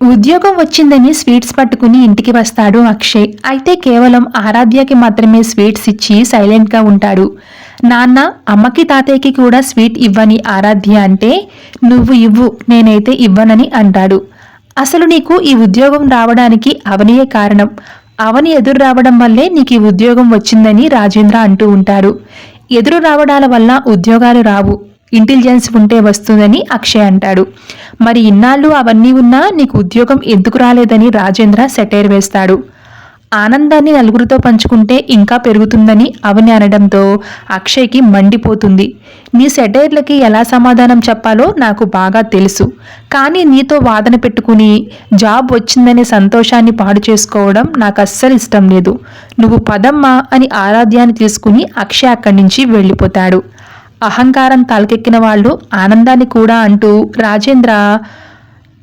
ఉద్యోగం వచ్చిందని స్వీట్స్ పట్టుకుని ఇంటికి వస్తాడు అక్షయ్. అయితే కేవలం ఆరాధ్యకి మాత్రమే స్వీట్స్ ఇచ్చి సైలెంట్గా ఉంటాడు. నాన్న అమ్మకి తాతయ్యకి కూడా స్వీట్ ఇవ్వని ఆరాధ్య అంటే నువ్వు ఇవ్వు నేనైతే ఇవ్వనని అంటాడు. అసలు నీకు ఈ ఉద్యోగం రావడానికి అవనియే కారణం. అవని ఎదురు రావడం వల్లే నీకు ఈ ఉద్యోగం వచ్చిందని రాజేంద్ర అంటూ ఉంటారు ఎదురు రావడాల వల్ల ఉద్యోగాలు రావు. ఇంటెలిజెన్స్ ఉంటే వస్తుందని అక్షయ్ అంటాడు. మరి ఇన్నాళ్ళు అవన్నీ ఉన్నా నీకు ఉద్యోగం ఎందుకు రాలేదని రాజేంద్ర సెటైర్ వేస్తాడు. ఆనందాన్ని నలుగురితో పంచుకుంటే ఇంకా పెరుగుతుందని అవని అనడంతో అక్షయ్కి మండిపోతుంది. నీ సెటైర్లకి ఎలా సమాధానం చెప్పాలో నాకు బాగా తెలుసు. కానీ నీతో వాదన పెట్టుకుని జాబ్ వచ్చిందనే సంతోషాన్ని పాడు చేసుకోవడం నాకు అస్సలు ఇష్టం లేదు. నువ్వు పదమ్మా అని ఆరాధ్యాన్ని తీసుకుని అక్షయ్ అక్కడి నుంచి వెళ్ళిపోతాడు. అహంకారం తలకెక్కిన వాళ్ళు ఆనందాన్ని కూడా అంటూ రాజేంద్ర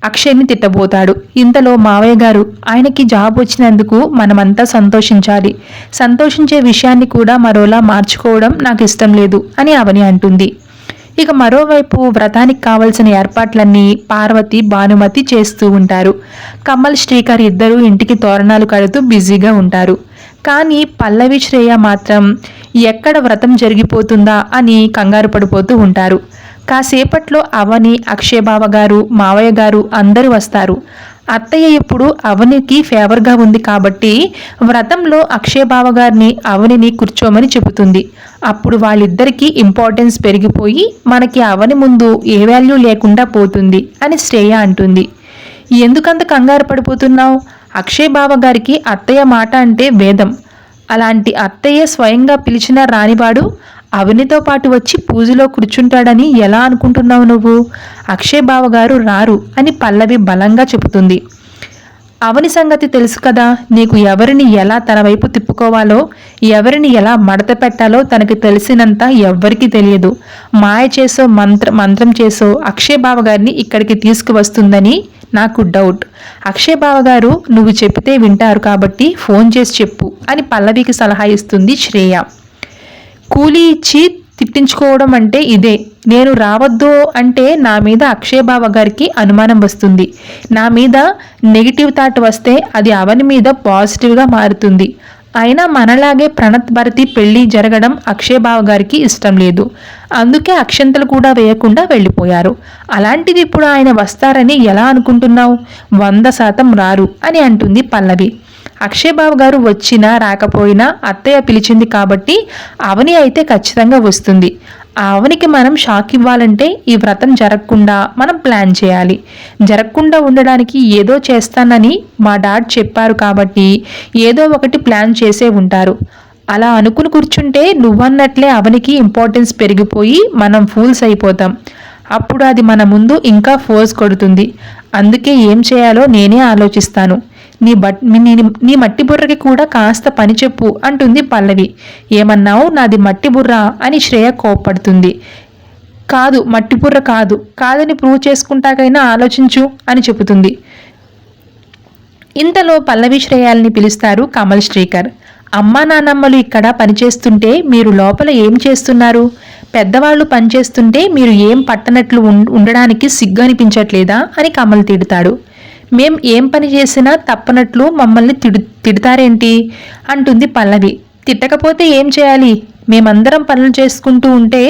అక్షయ్ని తిట్టబోతాడు. ఇంతలో మావయ్య గారు ఆయనకి జాబ్ వచ్చినందుకు మనమంతా సంతోషించాలి. సంతోషించే విషయాన్ని కూడా మరోలా మార్చుకోవడం నాకు ఇష్టం లేదు అని అవని అంటుంది. ఇక మరోవైపు వ్రతానికి కావలసిన ఏర్పాట్లన్నీ పార్వతి భానుమతి చేస్తూ ఉంటారు. కమల్ శ్రీకర్ ఇద్దరూ ఇంటికి తోరణాలు కడుతూ బిజీగా ఉంటారు. కానీ పల్లవి శ్రేయ మాత్రం ఎక్కడ వ్రతం జరిగిపోతుందా అని కంగారు పడిపోతూ ఉంటారు. కాసేపట్లో అవని అక్షయబావ గారు మావయ్య గారు అందరూ వస్తారు. అత్తయ్య ఇప్పుడు అవనికి ఫేవర్గా ఉంది కాబట్టి వ్రతంలో అక్షయబావ గారిని అవనిని కూర్చోమని చెబుతుంది. అప్పుడు వాళ్ళిద్దరికీ ఇంపార్టెన్స్ పెరిగిపోయి మనకి అవని ముందు ఏ వాల్యూ లేకుండా పోతుంది అని శ్రేయ అంటుంది. ఎందుకంత కంగారు పడిపోతున్నావు? అక్షయ్ బావ గారికి అత్తయ్య మాట అంటే వేదం. అలాంటి అత్తయ్య స్వయంగా పిలిచిన రానివాడు అవనితో పాటు వచ్చి పూజలో కూర్చుంటాడని ఎలా అనుకుంటున్నావు నువ్వు? అక్షయ్ బావ గారు రారు అని పల్లవి బలంగా చెబుతుంది. అవని సంగతి తెలుసు కదా నీకు ఎవరిని ఎలా తన వైపు తిప్పుకోవాలో ఎవరిని ఎలా మడత పెట్టాలో తనకి తెలిసినంత ఎవ్వరికీ తెలియదు. మాయ చేసో మంత్ర మంత్రం చేసో అక్షయ్ బావ గారిని ఇక్కడికి తీసుకువస్తుందని నాకు డౌట్. అక్షయ్ బావ గారు నువ్వు చెప్తే వింటారు కాబట్టి ఫోన్ చేసి చెప్పు అని పల్లవికి సలహా ఇస్తుంది శ్రేయ. కూలీ ఇచ్చి తిట్టించుకోవడం అంటే ఇదే. నేను రావద్దు అంటే నా మీద అక్షయ్ బావ గారికి అనుమానం వస్తుంది. నా మీద నెగిటివ్ థాట్ వస్తే అది అవని మీద పాజిటివ్గా మారుతుంది. అయినా మనలాగే ప్రణత్ భరతి పెళ్ళి జరగడం అక్షయ్ బావ గారికి ఇష్టం లేదు. అందుకే అక్షంతలు కూడా వేయకుండా వెళ్ళిపోయారు. అలాంటిది ఇప్పుడు ఆయన వస్తారని ఎలా అనుకుంటున్నావు? వంద శాతం రారు అని అంటుంది పల్లవి. అక్షయ్ బాబు గారు వచ్చినా రాకపోయినా అత్తయ్య పిలిచింది కాబట్టి అవని అయితే ఖచ్చితంగా వస్తుంది. ఆ అవనికి మనం షాక్ ఇవ్వాలంటే ఈ వ్రతం జరగకుండా మనం ప్లాన్ చేయాలి. జరగకుండా ఉండడానికి ఏదో చేస్తానని మా డాడ్ చెప్పారు కాబట్టి ఏదో ఒకటి ప్లాన్ చేసే ఉంటారు. అలా అనుకుని కూర్చుంటే నువ్వన్నట్లే అవనికి ఇంపార్టెన్స్ పెరిగిపోయి మనం ఫూల్స్ అయిపోతాం. అప్పుడు అది మన ముందు ఇంకా ఫోర్స్ కొడుతుంది. అందుకే ఏం చేయాలో నేనే ఆలోచిస్తాను. నీ బట్ నీ నీ మట్టి బుర్రకి కూడా కాస్త పని చెప్పు అంటుంది పల్లవి. ఏమన్నావు? నాది మట్టి బుర్ర అని శ్రేయ కోప్పడుతుంది. కాదు మట్టి బుర్ర కాదు. కాదని ప్రూవ్ చేసుకుంటాకైనా ఆలోచించు అని చెబుతుంది. ఇంతలో పల్లవి శ్రేయాల్ని పిలుస్తారు కమల్ శ్రీకర్. అమ్మా నాన్నమ్మలు ఇక్కడ పనిచేస్తుంటే మీరు లోపల ఏం చేస్తున్నారు? పెద్దవాళ్ళు పనిచేస్తుంటే మీరు ఏం పట్టనట్లు ఉం- ఉండడానికి సిగ్గు అనిపించట్లేదా? అని కమల్ తిడతాడు. మేం ఏం పని చేసినా తప్పనట్లు మమ్మల్ని తిడు తిడతారేంటి? అంటుంది పల్లవి. తిట్టకపోతే ఏం చేయాలి? మేమందరం పనులు చేసుకుంటూ ఉంటే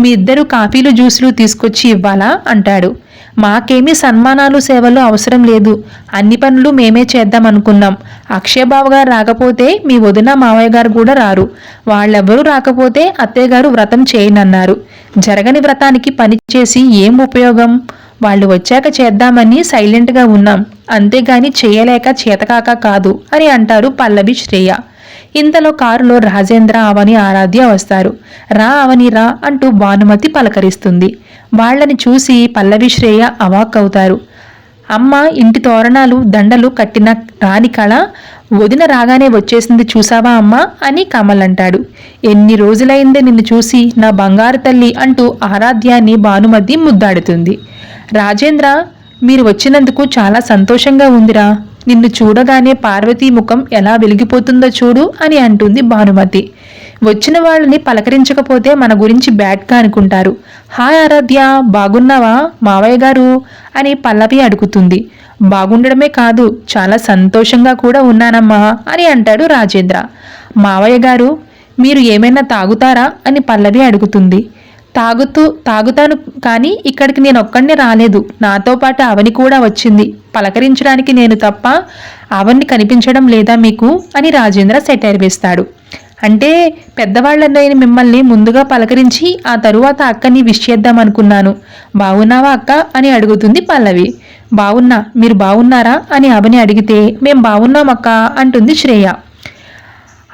మీ ఇద్దరు కాఫీలు జ్యూసులు తీసుకొచ్చి ఇవ్వాలా? అంటాడు. మాకేమీ సన్మానాలు సేవలు అవసరం లేదు. అన్ని పనులు మేమే చేద్దాం అనుకున్నాం అక్షయ్ గారు రాకపోతే మీ వదిన మావయ్య గారు కూడా రారు. వాళ్ళెవ్వరూ రాకపోతే అత్తయ్య గారు వ్రతం చేయనన్నారు. జరగని వ్రతానికి పని చేసి ఏం ఉపయోగం? వాళ్ళు వచ్చాక చేద్దామని సైలెంట్గా ఉన్నాం. అంతేగాని చేయలేక చేతకాక కాదు అని అంటారు పల్లవి శ్రేయ. ఇంతలో కారులో రాజేంద్ర అవని ఆరాధ్య వస్తారు. రా అవని రా అంటూ భానుమతి పలకరిస్తుంది. వాళ్ళని చూసి పల్లవి శ్రేయ అవాక్ అవుతారు. అమ్మ ఇంటి తోరణాలు దండలు కట్టిన రాని కళ వదిన రాగానే వచ్చేసింది చూసావా అమ్మా? అని కమల్ అంటాడు. ఎన్ని రోజులైందే నిన్ను చూసి నా బంగారు తల్లి అంటూ ఆరాధ్యాన్ని భానుమతి ముద్దాడుతుంది. రాజేంద్ర మీరు వచ్చినందుకు చాలా సంతోషంగా ఉందిరా. నిన్ను చూడగానే పార్వతీ ముఖం ఎలా వెలిగిపోతుందో చూడు అని అంటుంది భానుమతి. వచ్చిన వాళ్ళని పలకరించకపోతే మన గురించి బ్యాడ్గా అనుకుంటారు. హాయ్ ఆరాధ్య బాగున్నావా? మావయ్య గారు అని పల్లవి అడుగుతుంది. బాగుండడమే కాదు చాలా సంతోషంగా కూడా ఉన్నానమ్మా అని అంటాడు రాజేంద్ర. మావయ్య గారు మీరు ఏమైనా తాగుతారా అని పల్లవి అడుగుతుంది. తాగుతూ తాగుతాను కానీ ఇక్కడికి నేను ఒక్కడిని రాలేదు. నాతో పాటు అవని కూడా వచ్చింది. పలకరించడానికి నేను తప్ప అవన్ని కనిపించడం లేదా మీకు? అని రాజేంద్ర సెటైర్ వేస్తాడు అంటే పెద్దవాళ్ళని మిమ్మల్ని ముందుగా పలకరించి ఆ తరువాత అక్కని విష్ చేద్దాం అనుకున్నాను. బాగున్నావా అక్క? అని అడుగుతుంది పల్లవి. బాగున్నా మీరు బాగున్నారా అని అవని అడిగితే మేం బాగున్నాం అక్క అంటుంది శ్రేయ.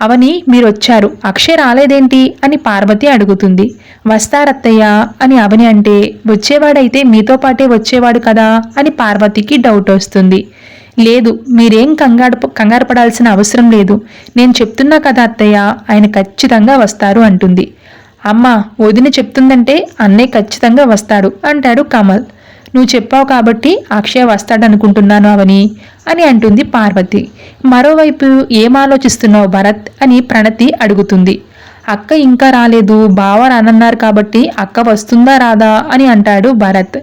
అవని మీరొచ్చారు. అక్షయ్ రాలేదేంటి? అని పార్వతి అడుగుతుంది. వస్తారత్తయ్య అని అవని అంటే వచ్చేవాడైతే మీతో పాటే వచ్చేవాడు కదా? అని పార్వతికి డౌట్ వస్తుంది. లేదు మీరేం కంగారు కంగారు పడాల్సిన అవసరం లేదు. నేను చెప్తున్నా కదా అత్తయ్య ఆయన ఖచ్చితంగా వస్తారు అంటుంది. అమ్మ వదిన చెప్తుందంటే అన్నయ్య ఖచ్చితంగా వస్తాడు అంటాడు కమల్. నువ్వు చెప్పావు కాబట్టి అక్షయ్ వస్తాడనుకుంటున్నాను అవని అని అంటుంది పార్వతి. మరోవైపు ఏం ఆలోచిస్తున్నావు భరత్ అని ప్రణతి అడుగుతుంది. అక్క ఇంకా రాలేదు బావ రానన్నారు కాబట్టి అక్క వస్తుందా రాదా అని అంటాడు భరత్.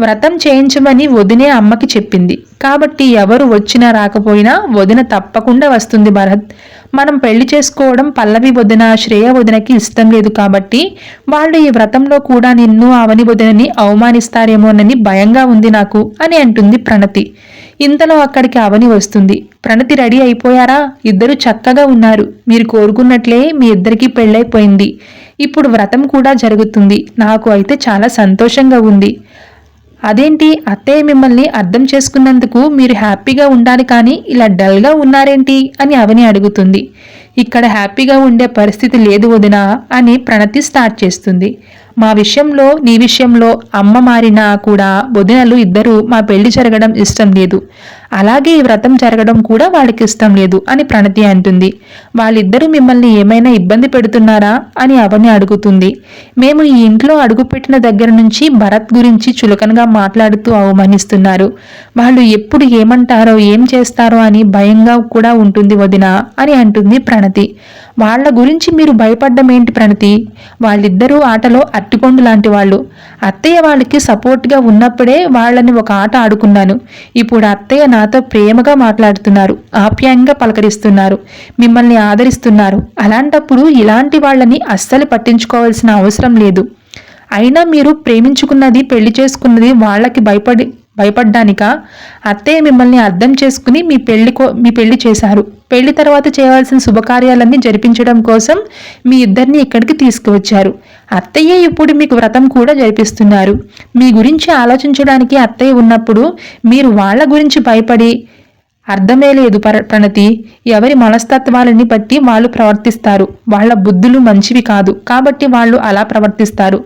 వ్రతం చేయించమని వదినే అమ్మకి చెప్పింది. కాబట్టి ఎవరు వచ్చినా రాకపోయినా వదిన తప్పకుండా వస్తుంది భరత్. మనం పెళ్ళి చేసుకోవడం పల్లవి వదిన శ్రేయ వదినకి ఇష్టం లేదు కాబట్టి వాళ్ళు ఈ వ్రతంలో కూడా నిన్ను అవని వదినని అవమానిస్తారేమోనని భయంగా ఉంది నాకు అని అంటుంది ప్రణతి. ఇంతలో అక్కడికి అవని వస్తుంది. ప్రణతి రెడీ అయిపోయారా? ఇద్దరు చక్కగా ఉన్నారు. మీరు కోరుకున్నట్లే మీ ఇద్దరికి పెళ్ళైపోయింది. ఇప్పుడు వ్రతం కూడా జరుగుతుంది. నాకు అయితే చాలా సంతోషంగా ఉంది. అదేంటి? అత్తయ్య మిమ్మల్ని అర్థం చేసుకున్నందుకు మీరు హ్యాపీగా ఉండాలి కానీ ఇలా డల్గా ఉన్నారేంటి? అని అవని అడుగుతుంది. ఇక్కడ హ్యాపీగా ఉండే పరిస్థితి లేదు వదినా అని ప్రణతి స్టార్ట్ చేస్తుంది. మా విషయంలో నీ విషయంలో అమ్మ మారినా కూడా వదినలు ఇద్దరు మా పెళ్ళి జరగడం ఇష్టం లేదు. అలాగే ఈ వ్రతం జరగడం కూడా వాళ్ళకి ఇష్టం లేదు అని ప్రణతి అంటుంది. వాళ్ళిద్దరూ మిమ్మల్ని ఏమైనా ఇబ్బంది పెడుతున్నారా అని అవని అడుగుతుంది. మేము ఈ ఇంట్లో అడుగుపెట్టిన దగ్గర నుంచి భరత్ గురించి చులకనగా మాట్లాడుతూ అవమానిస్తున్నారు. వాళ్ళు ఎప్పుడు ఏమంటారో ఏం చేస్తారో అని భయంగా కూడా ఉంటుంది వదిన అని అంటుంది ప్రణతి. వాళ్ళ గురించి మీరు భయపడ్డం ఏంటి ప్రణతి? వాళ్ళిద్దరూ ఆటలో అట్టికొండు లాంటి వాళ్ళు. అత్తయ్య వాళ్ళకి సపోర్ట్గా ఉన్నప్పుడే వాళ్ళని ఒక ఆట ఆడుకున్నాను. ఇప్పుడు అత్తయ్య నాతో ప్రేమగా మాట్లాడుతున్నారు. ఆప్యాయంగా పలకరిస్తున్నారు. మిమ్మల్ని ఆదరిస్తున్నారు. అలాంటప్పుడు ఇలాంటి వాళ్ళని అస్సలు పట్టించుకోవాల్సిన అవసరం లేదు. అయినా మీరు ప్రేమించుకున్నది పెళ్ళి చేసుకున్నది వాళ్ళకి భయపడి భయపడ్డానిక? అత్తయ్య మిమ్మల్ని అర్థం చేసుకుని మీ పెళ్ళి మీ పెళ్ళి చేశారు. పెళ్ళి తర్వాత చేయవలసిన శుభకార్యాలన్నీ జరిపించడం కోసం మీ ఇద్దరిని ఇక్కడికి తీసుకువచ్చారు. అత్తయ్య ఇప్పుడు మీకు వ్రతం కూడా జరిపిస్తున్నారు. మీ గురించి ఆలోచించడానికి అత్తయ్య ఉన్నప్పుడు మీరు వాళ్ళ గురించి భయపడి అర్థమే లేదు ప్రణతి. ఎవరి మనస్తత్వాలని బట్టి వాళ్ళు ప్రవర్తిస్తారు. వాళ్ళ బుద్ధులు మంచివి కాదు. కాబట్టి వాళ్ళు అలా ప్రవర్తిస్తారు.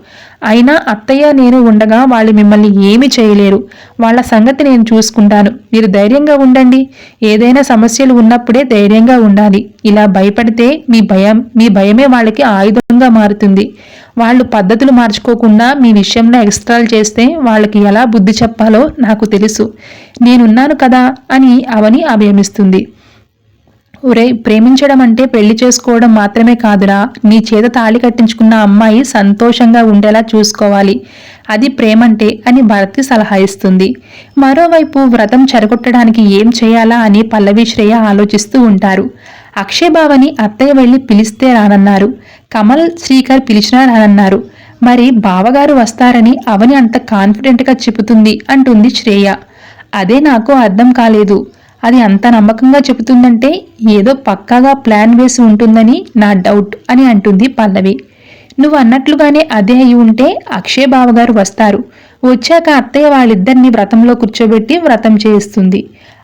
అయినా అత్తయ్య నేను ఉండగా వాళ్ళు మిమ్మల్ని ఏమి చేయలేరు. వాళ్ళ సంగతి నేను చూసుకుంటాను. మీరు ధైర్యంగా ఉండండి. ఏదైనా సమస్యలు ఉన్నప్పుడే ధైర్యంగా ఉండాలి. ఇలా భయపడితే మీ భయం మీ భయమే వాళ్ళకి ఆయుధంగా మారుతుంది. వాళ్ళు పద్ధతులు మార్చుకోకుండా మీ విషయంలో ఎక్స్ట్రాలు చేస్తే వాళ్ళకి ఎలా బుద్ధి చెప్పాలో నాకు తెలుసు. నేనున్నాను కదా అని అవని అభయమిస్తుంది. ఒరే ప్రేమించడం అంటే పెళ్ళి చేసుకోవడం మాత్రమే కాదురా. నీ చేత తాళి కట్టించుకున్న అమ్మాయి సంతోషంగా ఉండేలా చూసుకోవాలి. అది ప్రేమంటే అని భరతి సలహా ఇస్తుంది. మరోవైపు వ్రతం చెరగొట్టడానికి ఏం చేయాలా అని పల్లవి శ్రేయ ఆలోచిస్తూ ఉంటారు. అక్షయబావని అత్తయ్య వెళ్ళి పిలిస్తే రానన్నారు. కమల్ శ్రీకర్ పిలిచినా రానన్నారు. మరి బావగారు వస్తారని అవని అంత కాన్ఫిడెంట్గా చెబుతుంది అంటుంది శ్రేయ. అదే నాకు అర్థం కాలేదు. అది అంత నమ్మకంగా చెబుతుందంటే ఏదో పక్కాగా ప్లాన్ వేసి ఉంటుందని నా డౌట్ అని అంటుంది పల్లవి. నువ్వు అన్నట్లుగానే అదే అయి ఉంటే అక్షయ్ బావగారు వస్తారు. వచ్చాక అత్తయ్య వాళ్ళిద్దరిని వ్రతంలో కూర్చోబెట్టి వ్రతం చేయిస్తుంది.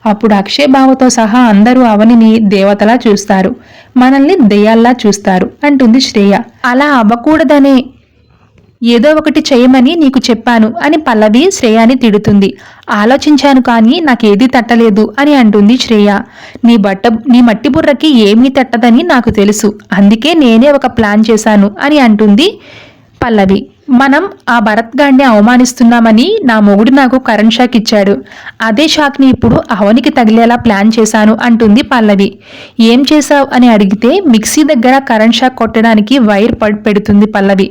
అప్పుడు అక్షయ్ బావతో సహా అందరూ అవనిని దేవతలా చూస్తారు. మనల్ని దెయ్యాల్లా చూస్తారు అంటుంది శ్రేయ. అలా అవ్వకూడదనే ఏదో ఒకటి చేయమని నీకు చెప్పాను అని పల్లవి శ్రేయాని తిడుతుంది. ఆలోచించాను కానీ నాకేది తట్టలేదు అని అంటుంది శ్రేయ. నీ బట్ట నీ మట్టి బుర్రకి ఏమీ తట్టదని నాకు తెలుసు. అందుకే నేనే ఒక ప్లాన్ చేశాను అని అంటుంది పల్లవి. మనం ఆ భరత్ గాడిని అవమానిస్తున్నామని నా మొగుడు నాకు కరెంట్ షాక్ ఇచ్చాడు. అదే షాక్ని ఇప్పుడు అవనికి తగిలేలా ప్లాన్ చేశాను అంటుంది పల్లవి. ఏం చేశావు అని అడిగితే మిక్సీ దగ్గర కరెంట్ షాక్ కొట్టడానికి వైర్ పెడుతుంది పల్లవి.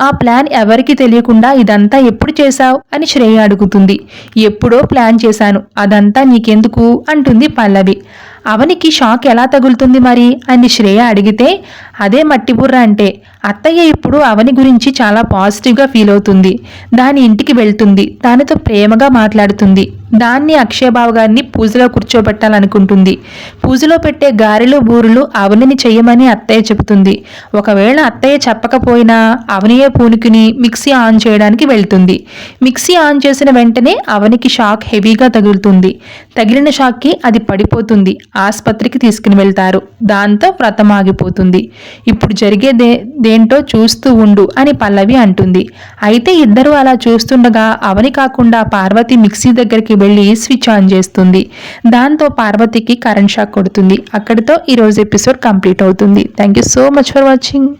ఆ ప్లాన్ ఎవరికి తెలియకుండా ఇదంతా ఎప్పుడు చేశావు? అని శ్రేయ అడుగుతుంది. ఎప్పుడో ప్లాన్ చేశాను. అదంతా నీకెందుకు? అంటుంది పల్లవి. అవనికి షాక్ ఎలా తగులుతుంది మరి? అని శ్రేయ అడిగితే అదే మట్టి బుర్ర అంటే అత్తయ్య ఇప్పుడు అవని గురించి చాలా పాజిటివ్గా ఫీల్ అవుతుంది. దాని ఇంటికి వెళ్తుంది. దానితో ప్రేమగా మాట్లాడుతుంది. దాన్ని అక్షయబాబు గారిని పూజలో కూర్చోబెట్టాలనుకుంటుంది. పూజలో పెట్టే గారెలు బూరులు అవనిని చెయ్యమని అత్తయ్య చెబుతుంది. ఒకవేళ అత్తయ్య చెప్పకపోయినా అవనియే పూనుకుని మిక్సీ ఆన్ చేయడానికి వెళ్తుంది. మిక్సీ ఆన్ చేసిన వెంటనే అవనికి షాక్ హెవీగా తగులుతుంది. తగిలిన షాక్కి అది పడిపోతుంది. ఆసుపత్రికి తీసుకుని వెళ్తారు. దాంతో వ్రతం ఆగిపోతుంది. ఇప్పుడు జరిగే దే దేంటో చూస్తూ ఉండు అని పల్లవి అంటుంది. అయితే ఇద్దరు అలా చూస్తుండగా అవని కాకుండా పార్వతి మిక్సీ దగ్గరికి వెళ్ళి స్విచ్ ఆన్ చేస్తుంది. దాంతో పార్వతికి కరెంట్ షాక్ కొడుతుంది. అక్కడితో ఈరోజు ఎపిసోడ్ కంప్లీట్ అవుతుంది. Thank you so much for watching.